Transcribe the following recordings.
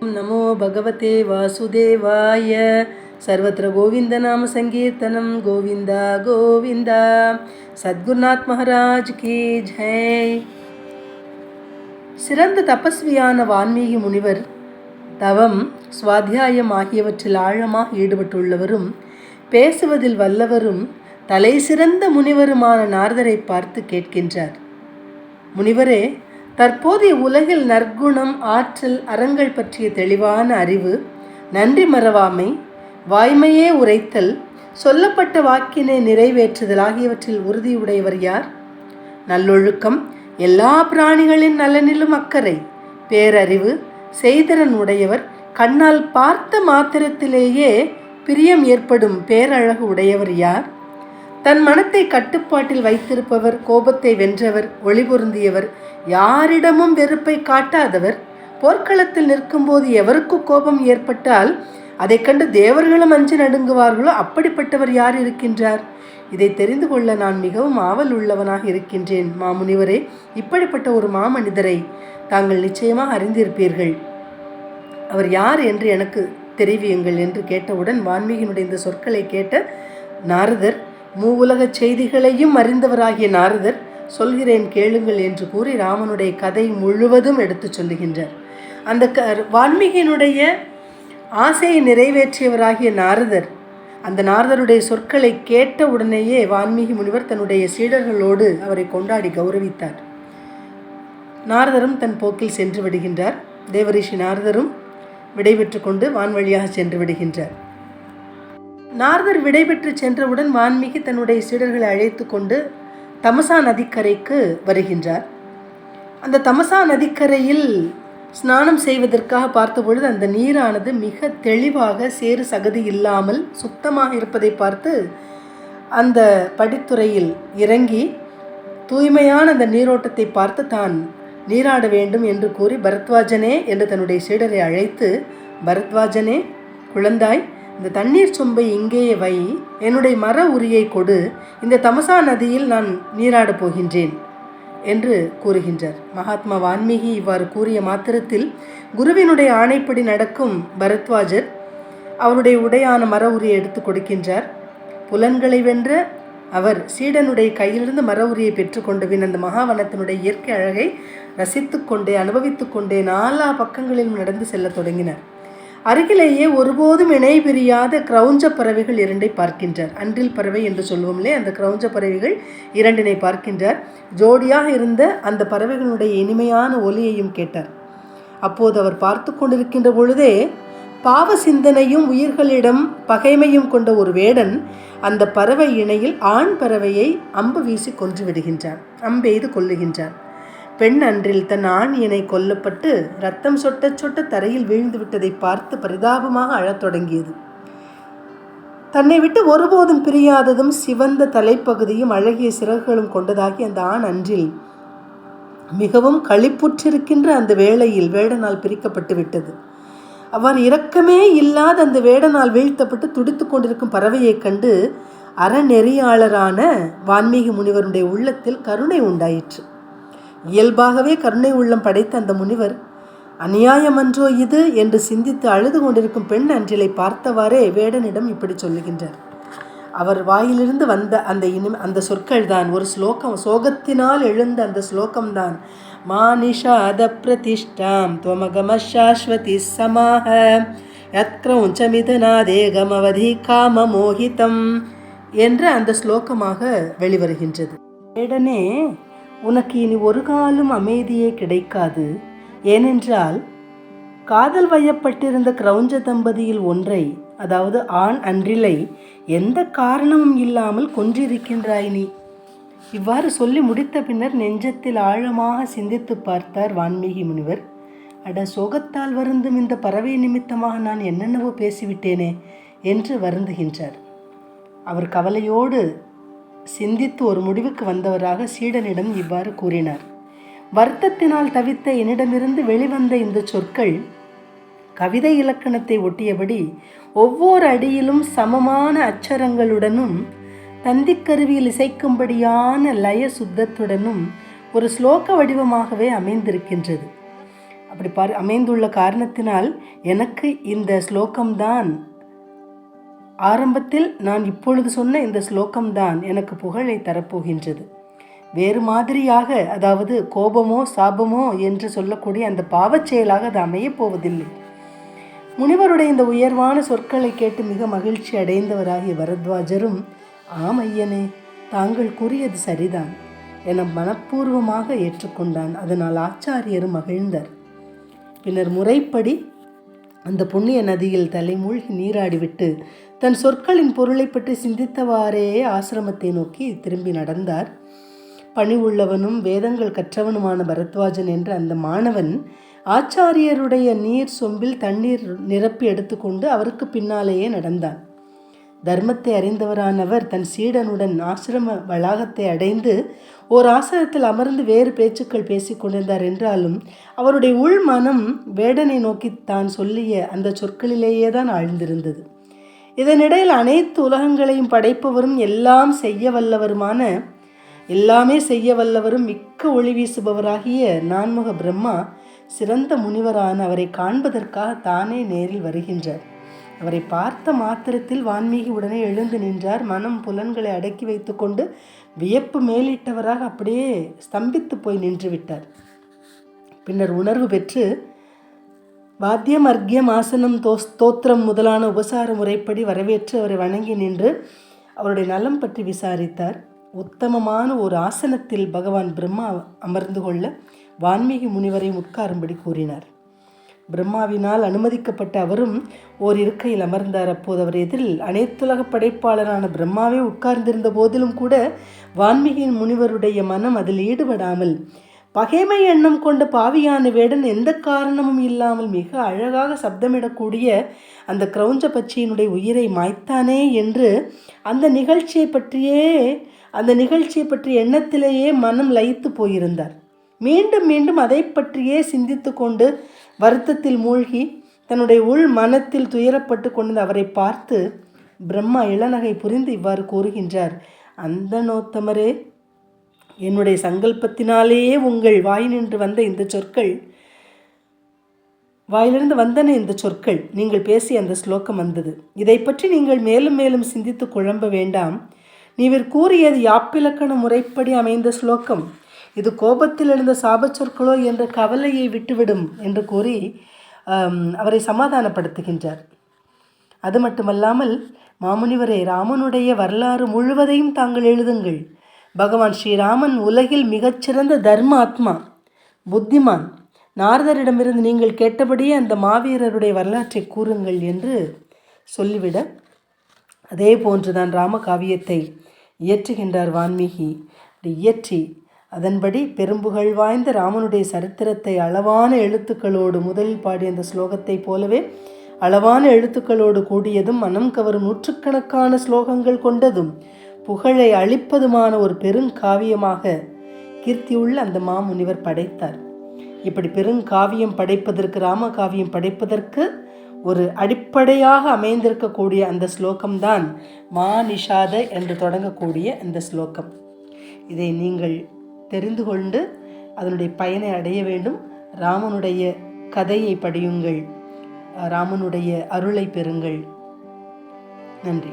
नमो भगवते वासुदेवाय सर्वत्र गोविन्दनाम सङ्कीर्तनं गोविन्द गोविन्द சத்குருநாத் மகாராஜ் கி ஜெய் சிறந்த தபஸ்வியான வான்மீகி முனிவர் தவம் சுவாத்தியாயம் ஆகியவற்றில் ஆழமாக ஈடுபட்டுள்ளவரும் பேசுவதில் வல்லவரும் தலை சிறந்த முனிவருமான நாரதரை பார்த்து கேட்கின்றார் முனிவரே தற்போதைய உலகில் நற்குணம் ஆற்றல் அறங்கள் பற்றிய தெளிவான அறிவு நன்றி மறவாமை வாய்மையே உரைத்தல் சொல்லப்பட்ட வாக்கினை நிறைவேற்றுதல் ஆகியவற்றில் உறுதியுடையவர் யார்? நல்லொழுக்கம் எல்லா பிராணிகளின் நலனிலும் அக்கறை பேரறிவு செய்திறன் உடையவர் கண்ணால் பார்த்த மாத்திரத்திலேயே பிரியம் ஏற்படும் பேரழகு உடையவர் யார்? தன் மனத்தை கட்டுப்பாட்டில் வைத்திருப்பவர் கோபத்தை வென்றவர் ஒளிபொருந்தியவர் யாரிடமும் வெறுப்பை காட்டாதவர் போர்க்களத்தில் நிற்கும்போது எவருக்கு கோபம் ஏற்பட்டால் அதை கண்டு தேவர்களும் அஞ்சு நடுங்குவார்களோ? அப்படிப்பட்டவர் யார் இருக்கின்றார்? இதை தெரிந்து கொள்ள நான் மிகவும் ஆவல் உள்ளவனாக இருக்கின்றேன். மாமுனிவரே இப்படிப்பட்ட ஒரு மாமனிதரை தாங்கள் நிச்சயமாக அறிந்திருப்பீர்கள். அவர் யார் என்று எனக்கு தெரிவியுங்கள் என்று கேட்டவுடன் வான்மீகினுடைய இந்த சொற்களை கேட்ட நாரதர் மூவுலக செய்திகளையும் அறிந்தவராகிய நாரதர் சொல்கிறேன் கேளுங்கள் என்று கூறி ராமனுடைய கதை முழுவதும் எடுத்து சொல்லுகின்றார். அந்த க வான்மீகியினுடைய ஆசையை நிறைவேற்றியவராகிய நாரதர் அந்த நாரதருடைய சொற்களை கேட்ட உடனேயே வான்மீகி முனிவர் தன்னுடைய சீடர்களோடு அவரை கொண்டாடி கௌரவித்தார். நாரதரும் தன் போக்கில் சென்று விடுகின்றார். தேவரிஷி நாரதரும் விடைபெற்று கொண்டு வான்வழியாக சென்று விடுகின்றார். நாரதர் விடைபெற்று சென்றவுடன் வான்மீகி தன்னுடைய சீடர்களை அழைத்து கொண்டு தமசா நதிக்கரைக்கு வருகின்றார். அந்த தமசா நதிக்கரையில் ஸ்நானம் செய்வதற்காக பார்த்தபொழுது அந்த நீரானது மிக தெளிவாக சேறு சகதி இல்லாமல் சுத்தமாக இருப்பதை பார்த்து அந்த படித்துறையில் இறங்கி தூய்மையான அந்த நீரோட்டத்தை பார்த்து தான் நீராட வேண்டும் என்று கூறி பரத்வாஜனே என்று தன்னுடைய சீடரை அழைத்து பரத்வாஜனே குழந்தாய் இந்த தண்ணீர் சொம்பை இங்கேயே வை. என்னுடைய மர உரியை கொடு. இந்த தமசா நதியில் நான் நீராடப் போகின்றேன் என்று கூறுகின்றார். மகாத்மா வான்மீகி இவ்வாறு கூறிய மாத்திரத்தில் குருவினுடைய ஆணைப்படி நடக்கும் பரத்வாஜர் அவருடைய உடையான மர உரியை எடுத்து கொடுக்கின்றார். புலன்களை வென்ற அவர் சீடனுடைய கையிலிருந்து மர உரியை பெற்றுக்கொண்டபின் அந்த மகாவனத்தினுடைய இயற்கை அழகை ரசித்து கொண்டே அனுபவித்து கொண்டே நாலா பக்கங்களிலும் நடந்து செல்லத் தொடங்கினார். அருகிலேயே ஒருபோதும் இணை பிரியாத கிரௌஞ்ச பறவைகள் இரண்டை பார்க்கின்றார் அன்றில் பறவை என்று சொல்வோம்லே அந்த கிரௌஞ்ச பறவைகள் இரண்டினை பார்க்கின்றார் ஜோடியாக இருந்த அந்த பறவைகளுடைய இனிமையான ஒலியையும் கேட்டார். அப்போது அவர் பார்த்து கொண்டிருக்கின்ற பொழுதே பாவ சிந்தனையும் உயிர்களிடம் பகைமையும் கொண்ட ஒரு வேடன் அந்த பறவை இணையில் ஆண் பறவையை அம்பு வீசி கொன்று விடுகின்றான். அம்பெய்து கொள்ளுகின்றான் பெண் அன்றில் தன் ஆண் கொல்லப்பட்டு ரத்தம் சொட்ட சொட்ட தரையில் வீழ்ந்து விட்டதை பார்த்து பரிதாபமாக அழத் தொடங்கியது. தன்னை விட்டு ஒருபோதும் பிரியாததும் சிவந்த தலைப்பகுதியும் அழகிய சிறகுகளும் கொண்டதாகி அந்த ஆண் அன்றில் மிகவும் களிப்புற்றிருக்கின்ற அந்த வேளையில் வேடனால் பிரிக்கப்பட்டு விட்டது. அவர் இரக்கமே இல்லாத அந்த வேடனால் வீழ்த்தப்பட்டு துடித்து கொண்டிருக்கும் பறவையைக் கண்டு அறநெறியாளரான வான்மீகி முனிவருடைய உள்ளத்தில் கருணை உண்டாயிற்று. இயல்பாகவே கருணை உள்ளம் படைத்த அந்த முனிவர் அநியாயமன்றோ இது? என்று சிந்தித்து அழுது கொண்டிருக்கும் பெண் அன்றிலை பார்த்தவாறே வேடனிடம் இப்படி சொல்லுகின்றார். அவர் வாயிலிருந்து வந்த அந்த இனிமே அந்த சொற்கள் தான் ஒரு ஸ்லோகம் சோகத்தினால் எழுந்த அந்த ஸ்லோகம்தான் மானிஷாத பிரதிஷ்டாம் துவமகம சாஸ்வதி சமாக யத்கிரௌஞ்சமிதனாதேகமவதி காம மோகிதம் என்ற அந்த ஸ்லோகமாக வெளிவருகின்றது. வேடனே உனக்கு இனி ஒரு காலம் அமைதியே கிடைக்காது. ஏனென்றால் காதல் வயப்பட்டிருந்த கிரௌஞ்ச தம்பதியில் ஒன்றை அதாவது ஆண் அன்றிலை எந்த காரணமும் இல்லாமல் கொன்றிருக்கின்றாய் நீ. இவ்வாறு சொல்லி முடித்த பின்னர் நெஞ்சத்தில் ஆழமாக சிந்தித்து பார்த்தார் வான்மீகி முனிவர். அட சோகத்தால் வருந்தும் இந்த பறவை நிமித்தமாக நான் என்னென்னவோ பேசிவிட்டேனே என்று வருந்துகின்றார். அவர் கவலையோடு சிந்தித்து ஒரு முடிவுக்கு வந்தவராக சீடனிடம் இவ்வாறு கூறினார். வருத்தத்தினால் தவித்த என்னிடமிருந்து வெளிவந்த இந்த சொற்கள் கவிதை இலக்கணத்தை ஒட்டியபடி ஒவ்வொரு அடியிலும் சமமான அச்சரங்களுடனும் தந்திக்கருவியில் இசைக்கும்படியான லய சுத்தத்துடனும் ஒரு ஸ்லோக வடிவமாகவே அமைந்திருக்கின்றது. அப்படி பார் அமைந்துள்ள காரணத்தினால் எனக்கு இந்த ஸ்லோகம்தான் ஆரம்பத்தில் நான் இப்பொழுது சொன்ன இந்த ஸ்லோகம்தான் எனக்கு புகழை தரப்போகின்றது. வேறு மாதிரியாக அதாவது கோபமோ சாபமோ என்று சொல்லக்கூடிய அந்த பாவச் செயலாக அது அமையப் போவதில்லை. முனிவருடைய இந்த உயர்வான சொற்களை கேட்டு மிக மகிழ்ச்சி அடைந்தவராகிய பரத்வாஜரும் ஆம் ஐயனே தாங்கள் கூறியது சரிதான் என மனப்பூர்வமாக ஏற்றுக்கொண்டான். அதனால் ஆச்சாரியரும் மகிழ்ந்தார். பின்னர் முறைப்படி அந்த புண்ணிய நதியில் தலைமூழ்கி நீராடிவிட்டு தன் சொற்களின் பொருளை பற்றி சிந்தித்தவாறே ஆசிரமத்தை நோக்கி திரும்பி நடந்தார். பணி உள்ளவனும் வேதங்கள் கற்றவனுமான பரத்வாஜன் என்ற அந்த மாணவன் ஆச்சாரியருடைய நீர் சொம்பில் தண்ணீர் நிரப்பி எடுத்துக்கொண்டு அவருக்கு பின்னாலேயே நடந்தான். தர்மத்தை அறிந்தவரானவர் தன் சீடனுடன் ஆசிரம வளாகத்தை அடைந்து ஓர் ஆசிரத்தில் அமர்ந்து வேறு பேச்சுக்கள் பேசிக் கொண்டிருந்தார் என்றாலும் அவருடைய உள் மனம் வேடனை நோக்கி தான் சொல்லிய அந்த சொற்களிலேயே தான் ஆழ்ந்திருந்தது. இதனிடையில் அனைத்து உலகங்களையும் படைப்பவரும் எல்லாம் செய்ய வல்லவருமான எல்லாமே செய்ய வல்லவரும் மிக்க ஒளி வீசுபவராகிய நான்முக பிரம்மா சிறந்த முனிவரான அவரை காண்பதற்காக தானே நேரில் வருகின்றார். அவரை பார்த்த மாத்திரத்தில் வான்மீகி உடனே எழுந்து நின்றார். மனம் புலன்களை அடக்கி வைத்துக்கொண்டு வியப்பு மேலிட்டவராக அப்படியே ஸ்தம்பித்து போய் நின்றுவிட்டார் பின்னர் உணர்வு பெற்று வாத்தியம் அர்க்கியம் ஆசனம் தோஸ் ஸ்தோத்திரம் முதலான உபசார முறைப்படி வரவேற்று அவரை வணங்கி நின்று அவருடைய நலம் பற்றி விசாரித்தார். உத்தமமான ஒரு ஆசனத்தில் பகவான் பிரம்மா அமர்ந்து கொள்ள வான்மீகி முனிவரை உட்காரும்படி கூறினார். பிரம்மாவினால் அனுமதிக்கப்பட்ட அவரும் ஓர் இருக்கையில் அமர்ந்தார். அப்போது அவர் எதிரில் அனைத்துலக படைப்பாளரான பிரம்மாவே உட்கார்ந்திருந்த போதிலும் கூட வான்மீகியின் முனிவருடைய மனம் அதில் ஈடுபடாமல் பகைமை எண்ணம் கொண்ட பாவியான வேடன் எந்த காரணமும் இல்லாமல் மிக அழகாக சப்தமிடக்கூடிய அந்த கிரௌஞ்ச பட்சியினுடைய உயிரை மாய்த்தானே என்று அந்த நிகழ்ச்சியை பற்றியே அந்த நிகழ்ச்சியை பற்றிய எண்ணத்திலேயே மனம் லயித்து போயிருந்தார். மீண்டும் மீண்டும் அதை பற்றியே சிந்தித்து கொண்டு வருத்தத்தில் மூழ்கி தன்னுடைய உள் மனத்தில் துயரப்பட்டு கொண்டு அவரை பார்த்து பிரம்மா இளநகை புரிந்து இவ்வாறு கூறுகின்றார். அந்த நோத்தமரே என்னுடைய சங்கல்பத்தினாலேயே உங்கள் வாய் நின்று வந்த இந்த சொற்கள் வாயிலிருந்து வந்தன இந்த சொற்கள் நீங்கள் பேசிய அந்த ஸ்லோகம் வந்தது. இதை பற்றி நீங்கள் மேலும் மேலும் சிந்தித்து குழம்ப வேண்டாம். நீவர் கூறியது யாப்பிலக்கண முறைப்படி அமைந்த ஸ்லோகம். இது கோபத்தில் எழுந்த சாபச் சொற்களோ என்ற கவலையை விட்டுவிடும் என்று கூறி அவரை சமாதானப்படுத்துகின்றார். அது மட்டுமல்லாமல் மாமுனிவரே ராமனுடைய வரலாறு முழுவதையும் தாங்கள் எழுதுங்கள். பகவான் ஸ்ரீராமன் உலகில் மிகச்சிறந்த தர்ம ஆத்மா புத்திமான். நாரதரிடமிருந்து நீங்கள் கேட்டபடியே அந்த மாவீரருடைய வரலாற்றை கூறுங்கள் என்று சொல்லிவிட அதே போன்றுதான் ராமகாவியத்தை இயற்றுகின்றார் வான்மீகி. இயற்றி அதன்படி பெரும்புகழ் வாய்ந்த ராமனுடைய சரித்திரத்தை அளவான எழுத்துக்களோடு முதலில் பாடிய அந்த ஸ்லோகத்தை போலவே அளவான எழுத்துக்களோடு கூடியதும் மனம் கவரும் நூற்றுக்கணக்கான ஸ்லோகங்கள் கொண்டதும் புகழை அளிப்பதுமான ஒரு பெருங்காவியமாக கீர்த்தியுள்ள அந்த மாமுனிவர் படைத்தார். இப்படி பெருங்காவியம் படைப்பதற்கு ராமகாவியம் படைப்பதற்கு ஒரு அடிப்படையாக அமைந்திருக்கக்கூடிய அந்த ஸ்லோகம்தான் மா நிஷாத என்று தொடங்கக்கூடிய அந்த ஸ்லோகம். இதை நீங்கள் தெரிந்து கொண்டு அதனுடைய பயனை அடைய வேண்டும். ராமனுடைய கதையை படியுங்கள். ராமனுடைய அருளை பெறுங்கள். நன்றி.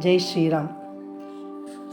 ஜெய் ஸ்ரீராம்.